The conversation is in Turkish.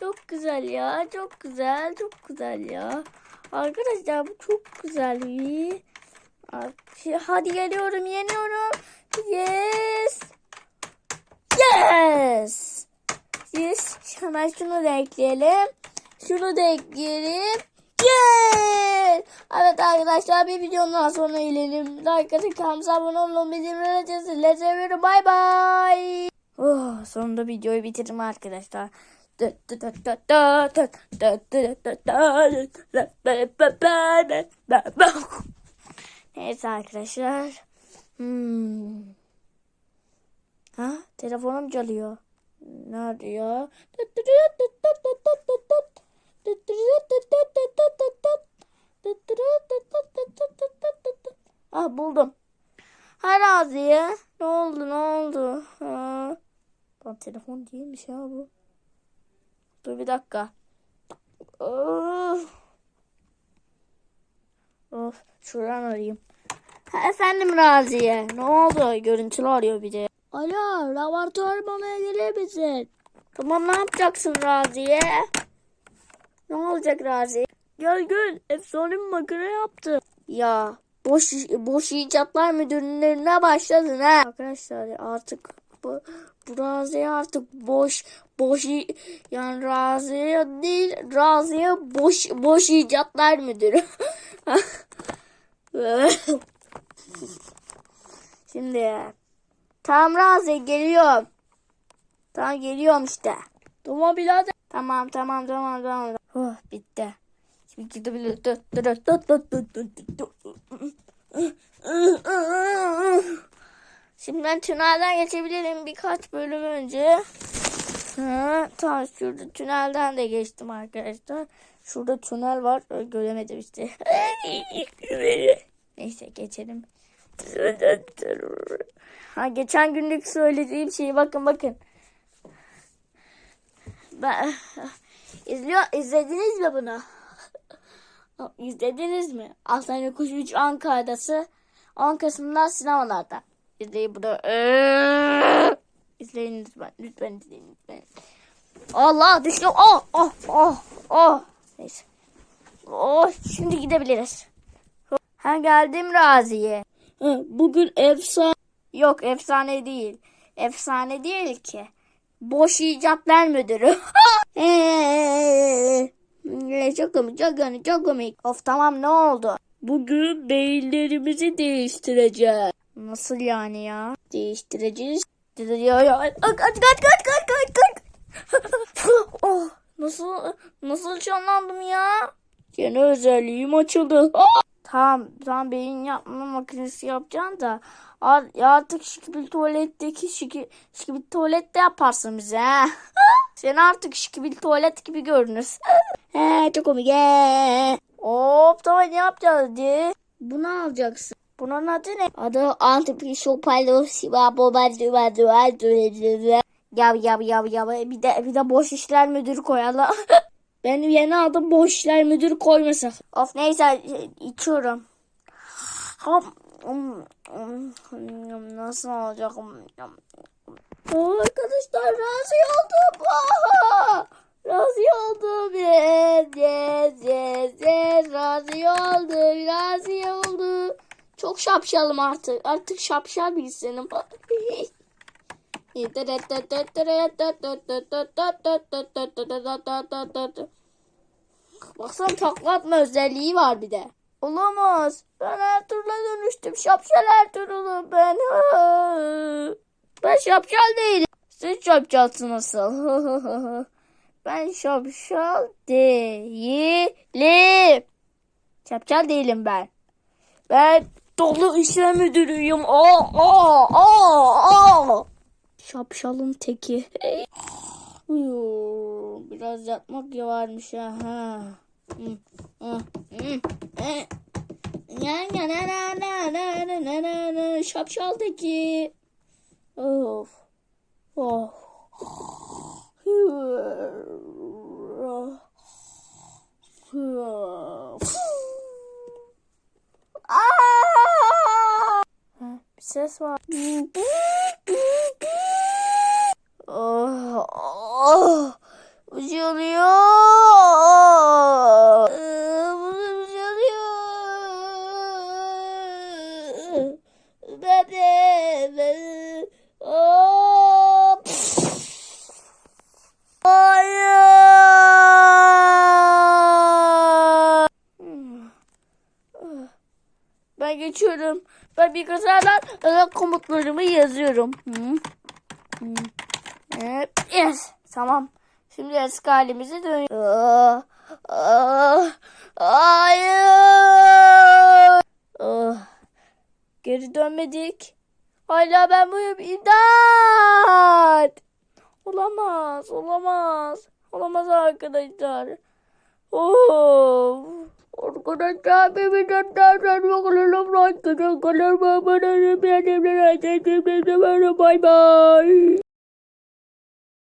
Çok güzel ya. Çok güzel. Çok güzel ya. Arkadaşlar bu çok güzel bir. Hadi geliyorum. Yeniyorum. Yes. Yes. Yes. Hemen şunu da ekleyelim. Şunu da ekleyelim. Yes. Evet arkadaşlar bir videonun daha sonuna gelelim. Like atın kanalımıza abone olun. Bildirimleri açın. Sizleri seviyorum. Oh, sonunda videoyu bitirdim arkadaşlar. Neyse arkadaşlar. Hmm. Ha, telefonum çalıyor. Nerede ya? Ah buldum. Ha Raziye. Ne oldu ne oldu? Ha. Lan telefon değilmiş ya bu. Dur bir dakika. Of. Of. Şuradan arayayım. Ha, efendim Raziye. Ne oldu? Görüntülü arıyor bir de. Alo, laboratuvar bana gelir misin? Tamam ne yapacaksın Raziye? Ne olacak Raziye? Gel gel. Efsane bir makine yaptım. Ya boş boş icatlar müdürlüğüne başladın ha. Arkadaşlar artık bu Raziye artık boş boş yani Raziye değil Raziye boş boş icatlar müdürü. Şimdi tamam Raziye geliyorum. Tamam geliyorum işte. Tamam birader. Tamam tamam tamam tamam. Oh, bitti. Şimdi gidebiliriz. Şimdi ben tünelden geçebilirim birkaç bölüm önce. Ha, tamam şurada tünelden de geçtim arkadaşlar. Şurada tünel var. Göremedim işte. Neyse geçelim. Ha, geçen günlük söylediğim şeyi bakın bakın. Ben, izliyor, izlediniz mi bunu? İzlediniz mi? Altan Kuş 3 Ankara'dası. 10 Kasım'da sinemalarda. İzleyin bunu. İzleyin lütfen. Lütfen izleyin lütfen. Allah düştüm. Oh oh oh oh. Neyse. Oh şimdi gidebiliriz. Ha geldim Raziye. Bugün efsane. Yok efsane değil. Efsane değil ki. Boş icatlar müdürü. Ee, çok komik, çok komik, çok komik. Of tamam ne oldu? Bugün beyinlerimizi değiştireceğiz. Nasıl yani ya? Değiştireceğiz. Ya, ya. Kaç kaç kaç kaç kaç kaç. oh, nasıl nasıl canlandım ya? Yeni özelliğim açıldı. Ah! Tamam, tamam beyin yapma makinesi yapacağım da ar- artık şikbil tuvaletteki şiki, şikbil tuvalette yaparsın bize. he. Sen artık şikbil tuvalet gibi görünürsün. He, çok komik. Hop tamam ne yapacağız diye. Bunu alacaksın. Bunun adı ne? Adı Antipişopalosibabobadübadübadübadübadü. Ya ya ya ya bir de bir de boş işler müdürü koyalım. Benim yeni adım boş işler müdürü koymasak. Of neyse içiyorum. Hop. Hmm, hmm, Nasıl olacak? Arkadaşlar razı oldum. Çok şapşalım artık. Artık şapşal bir insanım. Baksana takla atma özelliği var bir de. Olamaz. Ben Ertuğrul'a dönüştüm. Şapşal Ertuğrul'um ben. Ben şapşal değilim. Siz şapşalsın nasıl? ben şapşal değilim. Şapşal değilim ben. Ben dolu işlem müdürüyüm. Aa, aa, aa, aa. Şapşalın teki. Biraz yatmak ya varmış ha. ha. Hı, hı, ses var. Oh, oh. Bir şey oluyor. Ee, Bana bir şey oluyor. Ben de. Ben... Hop. Hayır. Ben geçiyorum. Ben kazadan e, komutlarımı yazıyorum. Hı. Hı. Yes. Tamam. Şimdi eski halimize dönüyoruz. Hayır. Geri dönmedik. Hala ben buyum. İmdat. Olamaz. Olamaz. Olamaz arkadaşlar. Oh. Bye bye.